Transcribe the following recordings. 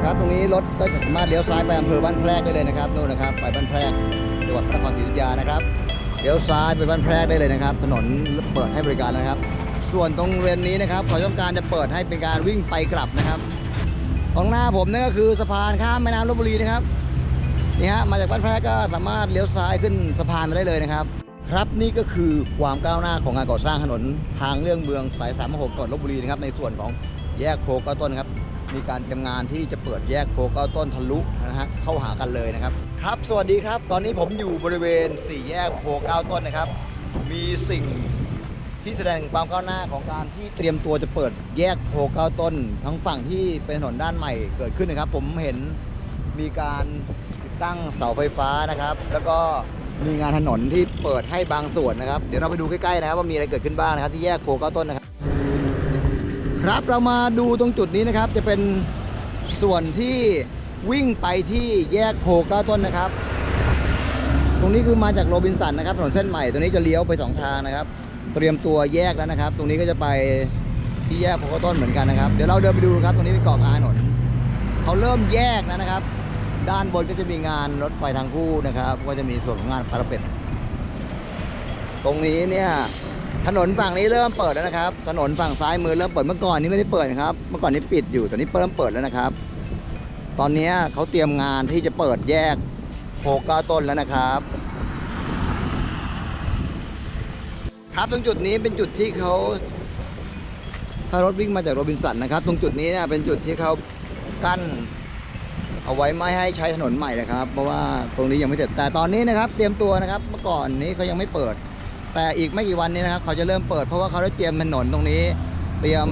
ครับตรงนี้รถก็สามารถเลี้ยวซ้ายไปอำเภอบ้านแพรกได้เลยนะครับนู่นนะครับ ไปบ้านแพรกจังหวัดพระนครศรีอยุธยานะครับเลี้ยวซ้ายไปบ้านแพรกได้เลยนะครับ ถนนเปิดให้บริการนะครับ ส่วนตรงเรียนนี้นะครับเขาต้องการจะเปิดให้เป็นการวิ่งไปกลับนะครับของหน้าผมนั่นก็คือสะพานข้ามแม่น้ำลบบุรีนะครับนี่ฮะมาจากบ้านแพรกก็สามารถเลี้ยวซ้ายขึ้นสะพานไปได้เลยนะครับ ครับนี่ก็คือความก้าวหน้าของงานก่อสร้างถนนทางเรื่องเมืองสายสามหกจังหวัดลบบุรีนะครับในส่วนของแยกโพกต้นครับ มีการเตรียมงานที่จะเปิดแยกโพเก้าต้นทะลุนะฮะเข้าหากันเลยนะครับ ครับ สวัสดีครับ ตอนนี้ผมอยู่บริเวณสี่แยกโพเก้าต้นนะครับ มีสิ่งที่แสดงความก้าวหน้าของการที่เตรียมตัวจะเปิดแยกโพเก้าต้น ทั้งฝั่งที่เป็นถนนด้านใหม่เกิดขึ้นนะครับ ผมเห็นมีการติดตั้งเสาไฟฟ้านะครับ แล้วก็มีงานถนนที่เปิดให้บางส่วนนะครับ เดี๋ยวเราไปดูใกล้ๆนะครับว่ามีอะไรเกิดขึ้นบ้างนะครับที่แยกโพเก้าต้นนะครับ ครับเรามาดูตรงจุดนี้นะครับ จะเป็นส่วนที่วิ่งไปที่แยกโพก้าต้นนะครับ ตรงนี้คือมาจากโรบินสันนะครับถนนเส้นใหม่ตรงนี้จะเลี้ยวไปสองทางนะครับ เตรียมตัวแยกแล้วนะครับ ตรงนี้ก็จะไปที่แยกโพก้าต้นเหมือนกันนะครับ เดี๋ยวเราเดินไปดูครับ ตรงนี้เป็นเกาะกลางถนนเขาเริ่มแยกแล้วนะครับ ด้านบนก็จะมีงานรถไฟทางคู่นะครับ ก็จะมีส่วนของงานพาราเป็ดตรงนี้เนี่ย ถนนฝั่งนี้เริ่มเปิดแล้วนะครับ ถนนฝั่งซ้ายมือเริ่มเปิดเมื่อก่อนนี้ไม่ได้เปิดนะครับ เมื่อก่อนนี้ปิดอยู่ตอนนี้เริ่มเปิดแล้วนะครับ ตอนนี้เขาเตรียมงานที่จะเปิดแยกโพเก้าต้นแล้วนะครับ ครับตรงจุดนี้เป็นจุดที่เขาถ้ารถวิ่งมาจากโรบินสันนะครับ ตรงจุดนี้เนี่ยเป็นจุดที่เขากั้นเอาไว้ไม่ให้ใช้ถนนใหม่นะครับ เพราะว่าตรงนี้ยังไม่เสร็จแต่ตอนนี้นะครับ เตรียมตัวนะครับ เมื่อก่อนนี้เขายังไม่เปิด แต่อีกไม่กี่วันนี้นะครับ เขาจะเริ่มเปิดเพราะว่าเขาได้เตรียมถนนตรงนี้ เตรียม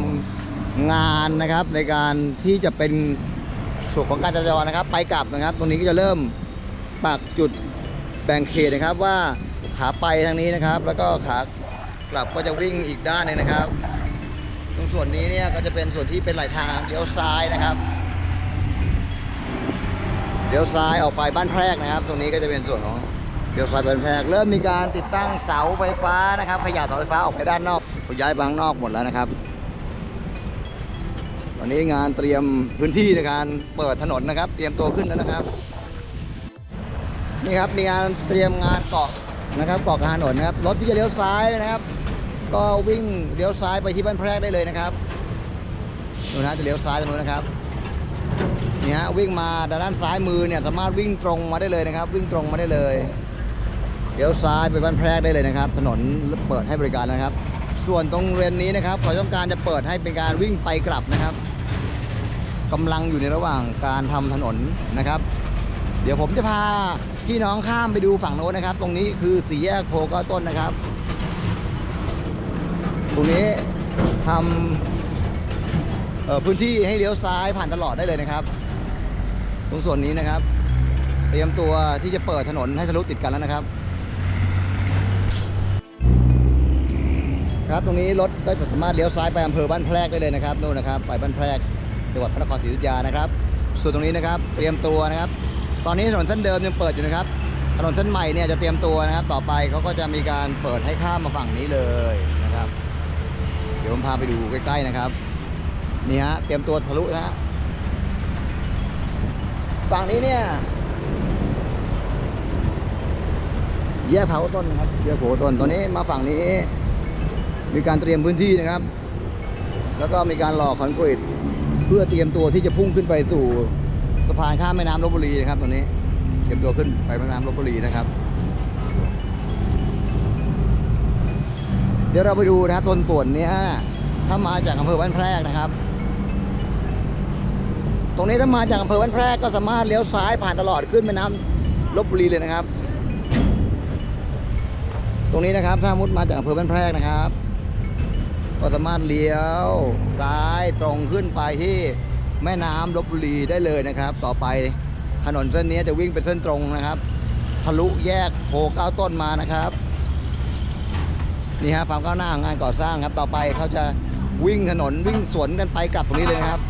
งานนะครับ ในการที่จะเป็นส่วนของการจราจรนะครับ ไปกลับนะครับ ตรงนี้ก็จะเริ่มปักจุดแบ่งเขตนะครับว่าขาไปทางนี้นะครับ แล้วก็ขากลับก็จะวิ่งอีกด้านหนึงนะครับ ตรงส่วนนี้เนี่ยก็จะเป็นส่วนที่เป็นไหลทางเลี้ยวซ้ายนะครับเลี้ยวซ้ายออกไปบ้านแพรกนะครับ ตรงนี้ก็จะเป็นส่วนของ เลี้ยวซ้ายบ้านแพกเริ่มมีการติดตั้งเสาไฟฟ้านะครับ ขยับเสาไฟฟ้าออกไปด้านนอกย้ายบางนอกหมดแล้วนะครับตอนนี้งานเตรียมพื้นที่ในการเปิดถนนนะครับ เตรียมตัวขึ้นแล้วนะครับ นี่ครับมีงานเตรียมงานเกาะนะครับเกาะกางถนนนะครับรถที่จะเลี้ยวซ้ายนะครับ ก็วิ่งเลี้ยวซ้ายไปที่บ้านแพรกได้เลยนะครับดูนะจะเลี้ยวซ้ายตรงนู้นนะครับนี่ฮะวิ่งมาด้านซ้ายมือเนี่ยสามารถวิ่งตรงมาได้เลยนะครับ วิ่งตรงมาได้เลย เลี้ยวซ้ายไปบ้านแพรกได้เลยนะครับ ถนนเปิดให้บริการนะครับ ส่วนตรงเรียนนี้นะครับเขาต้องการจะเปิดให้เป็นการวิ่งไปกลับนะครับกำลังอยู่ในระหว่างการทำถนนนะครับ เดี๋ยวผมจะพาพี่น้องข้ามไปดูฝั่งโน้นนะครับ ตรงนี้คือสี่แยกโพเก็ต้นนะครับ ตรงนี้ทำพื้นที่ให้เลี้ยวซ้ายผ่านตลอดได้เลยนะครับ ตรงส่วนนี้นะครับ เตรียมตัวที่จะเปิดถนนให้ทะลุติดกันแล้วนะครับ ครับตรงนี้รถก็สามารถเลี้ยวซ้ายไปอำเภอบ้านแพรกได้เลยนะครับนู่นนะครับไปบ้านแพรกจังหวัดพระนครศรีอยุธยานะครับ ส่วนตรงนี้นะครับเตรียมตัวนะครับ ตอนนี้ถนนเส้นเดิมยังเปิดอยู่นะครับถนนเส้นใหม่เนี่ยจะเตรียมตัวนะครับ ต่อไปเขาก็จะมีการเปิดให้ข้ามมาฝั่งนี้เลยนะครับ เดี๋ยวผมพาไปดูใกล้ๆนะครับนี่ฮะเตรียมตัวทะลุนะฮะฝั่งนี้เนี่ยแยกเผาต้นนะครับแยกโผต้นตอนนี้มาฝั่งนี้ มีการเตรียมพื้นที่นะครับ แล้วก็มีการหล่อคอนกรีตเพื่อเตรียมตัวที่จะพุ่งขึ้นไปสู่สะพานข้ามแม่น้ำลบบุรีนะครับตอนนี้เตรียมตัวขึ้นไปแม่น้ำลบบุรีนะครับ เดี๋ยวเราไปดูนะครับต้นส่วนนี้ถ้ามาจากอำเภอบ้านแพรกนะครับ ตรงนี้ถ้ามาจากอำเภอบ้านแพรกก็สามารถเลี้ยวซ้ายผ่านตลอดขึ้นแม่น้ำลบบุรีเลยนะครับ ตรงนี้นะครับถ้ามุดมาจากอำเภอบ้านแพรกนะครับ ก็สามารถเลี้ยวซ้ายตรงขึ้นไปที่แม่น้ำลบบุรีได้เลยนะครับ ต่อไปถนนเส้นนี้จะวิ่งเป็นเส้นตรงนะครับ ทะลุแยกโพเก้าต้นมานะครับนี่ฮะความก้าวหน้าของงานก่อสร้างครับ ต่อไปเขาจะวิ่งถนนวิ่งสวนกันไปกลับตรงนี้เลยครับ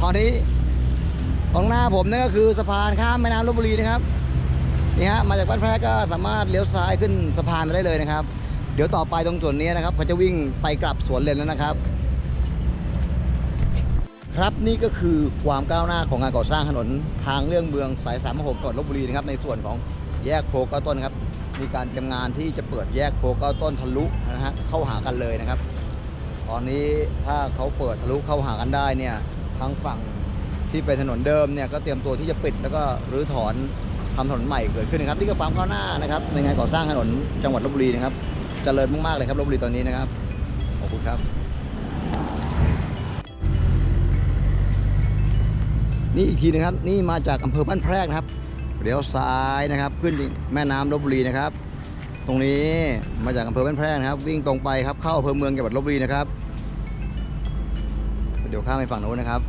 ตอนนี้ของหน้าผมนั่นก็คือสะพานข้ามแม่น้ำลบบุรีนะครับ นี่ฮะมาจากบ้านแพรก็สามารถเลี้ยวซ้ายขึ้นสะพานไปได้เลยนะครับ เดี๋ยวต่อไปตรงส่วนนี้นะครับเขาจะวิ่งไปกลับสวนเลนแล้วนะครับ ครับนี่ก็คือความก้าวหน้าของงานก่อสร้างถนนทางเรื่องเมืองสายสามหกจังหวัดลบบุรีนะครับในส่วนของแยกโพก้าต้นครับมีการเตรียมงานที่จะเปิดแยกโพก้าต้นทะลุนะฮะเข้าหากันเลยนะครับ ตอนนี้ถ้าเขาเปิดทะลุเข้าหากันได้เนี่ยทางฝั่งที่เป็นถนนเดิมเนี่ยก็เตรียมตัวที่จะปิดแล้วก็รื้อถอน ทำถนนใหม่เกิดขึ้นนะครับนี่ก็ความก้าวหน้านะครับในงานก่อสร้างถนนจังหวัดลบบุรีนะครับเจริญมากๆเลยครับลบบุรีตอนนี้นะครับขอบคุณครับ นี่อีกทีนะครับนี่มาจากอำเภอบ้านแพรกนะครับเลี้ยวซ้ายนะครับขึ้นแม่น้ำลบบุรีนะครับ ตรงนี้มาจากอำเภอบ้านแพรกนะครับ วิ่งตรงไปครับเข้าอำเภอเมืองจังหวัดลบบุรีนะครับเดี๋ยวข้ามไปฝั่งโน้นนะครับ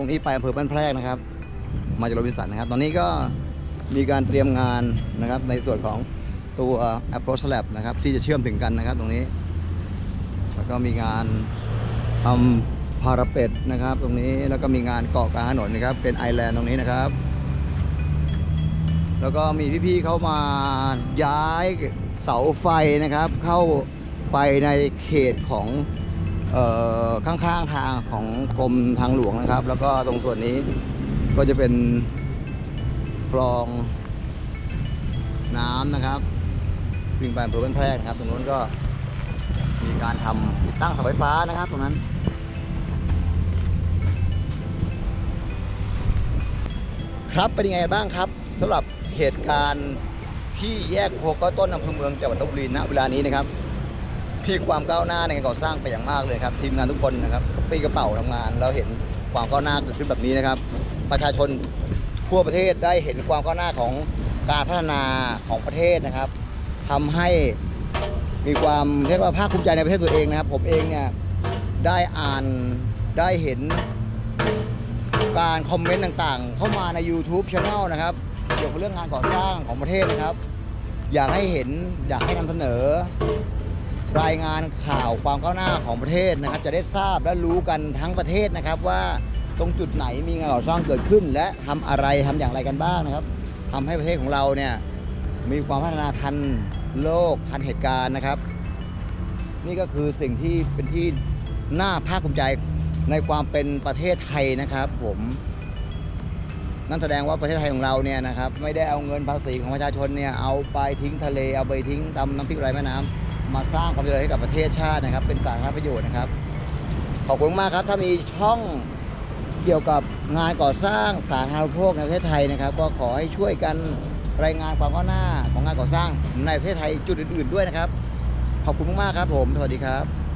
ตรงนี้ไปอำเภอบ้านแพรกนะครับ มาจากโรบินสันนะครับ ตอนนี้ก็มีการเตรียมงานนะครับในส่วนของตัว approach slab นะครับที่จะเชื่อมถึงกันนะครับตรงนี้ แล้วก็มีงานทำพาราเป็ดนะครับ ตรงนี้แล้วก็มีงานเกาะกลางถนนนะครับ เป็นไอแลนด์ตรงนี้นะครับ แล้วก็มีพี่ๆเขามาย้ายเสาไฟนะครับ เข้าไปในเขตของ ข้างๆทางของกรมทางหลวงนะครับ แล้วก็ตรงส่วนนี้ก็จะเป็นคลองน้ำนะครับวิ่งไปอำเภอบ้านแพรกนะครับตรงนู้นก็มีการทำติดตั้งเสาไฟฟ้านะครับ ตรงนั้น ครับเป็นยังไงบ้างครับสำหรับเหตุการณ์ที่แยกโพก็ต้นอำเภอเมืองจังหวัดลบบุรีณเวลานี้นะครับ มีความก้าวหน้าในการก่อสร้างไปอย่างมากเลยครับ ทีมงานทุกคนนะครับปี้กระเป๋าทำงาน เราเห็นความก้าวหน้าเกิดขึ้นแบบนี้นะครับ ประชาชนทั่วประเทศได้เห็นความก้าวหน้าของการพัฒนาของประเทศนะครับทำให้มีความเรียกว่าภาคภูมิใจในประเทศตัวเองนะครับ ผมเองเนี่ยได้อ่านได้เห็นการคอมเมนต์ต่างๆ เข้ามาใน YouTube Channel นะครับ เกี่ยวกับเรื่องงานก่อสร้างของประเทศนะครับ อยากให้เห็นอยากให้นำเสนอ รายงานข่าวความก้าวหน้าของประเทศนะครับ จะได้ทราบและรู้กันทั้งประเทศนะครับว่าตรงจุดไหนมีงานก่อสร้างเกิดขึ้น และทำอะไรทำอย่างไรกันบ้างนะครับทำให้ประเทศของเราเนี่ยมีความพัฒนาทันโลกทันเหตุการณ์นะครับ นี่ก็คือสิ่งที่เป็นที่น่าภาคภูมิใจในความเป็นประเทศไทยนะครับผมนั่นแสดงว่าประเทศไทยของเราเนี่ยนะครับไม่ได้เอาเงินภาษีของประชาชนเนี่ยเอาไปทิ้งทะเลเอาไปทิ้งตำน้ำพริกไรแม่น้ำ มาสร้างความเจริญให้กับประเทศชาตินะครับ เป็นสาธารณประโยชน์นะครับ ขอบคุณมากครับ ถ้ามีช่องเกี่ยวกับงานก่อสร้างสาธารณูปโภคในประเทศไทยนะครับ ก็ขอให้ช่วยกันรายงานความก้าวหน้าของงานก่อสร้างในประเทศไทยจุดอื่น ๆ ด้วยนะครับ ขอบคุณมากครับผม สวัสดีครับ